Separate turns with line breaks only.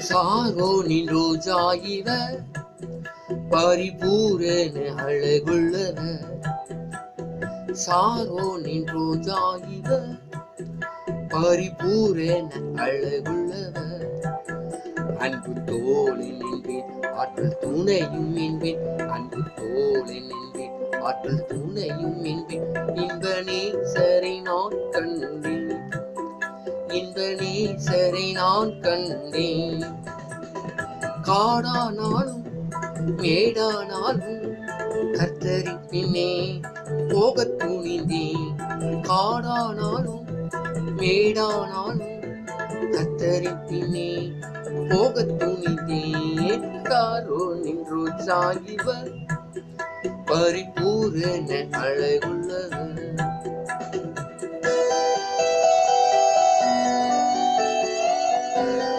சாரோனின் ரோஜா இவ பரிபூரண அழகுள்ளவ சாரோனின் ரோஜா இவ பரிபூரண அழகுள்ளவ அன்பு தோளில் நின்றேன் ஆற்றல் துணையும் என்பேன் அன்பு தோளில் நின்றேன் ஆற்றல் துணையும் என்பேன் இன்பனே இன்ப நேசரை நான் கண்டேன். காடானாலும் மேடானாலும் கர்த்தரி பின்னே போக துணிந்தேன். காடானாலும் மேடானாலும் கர்த்தரி பின்னே போக துணிந்தேன். காரோ நின்று சாகிவர் பரிபூரண அழகுள்ளவர்.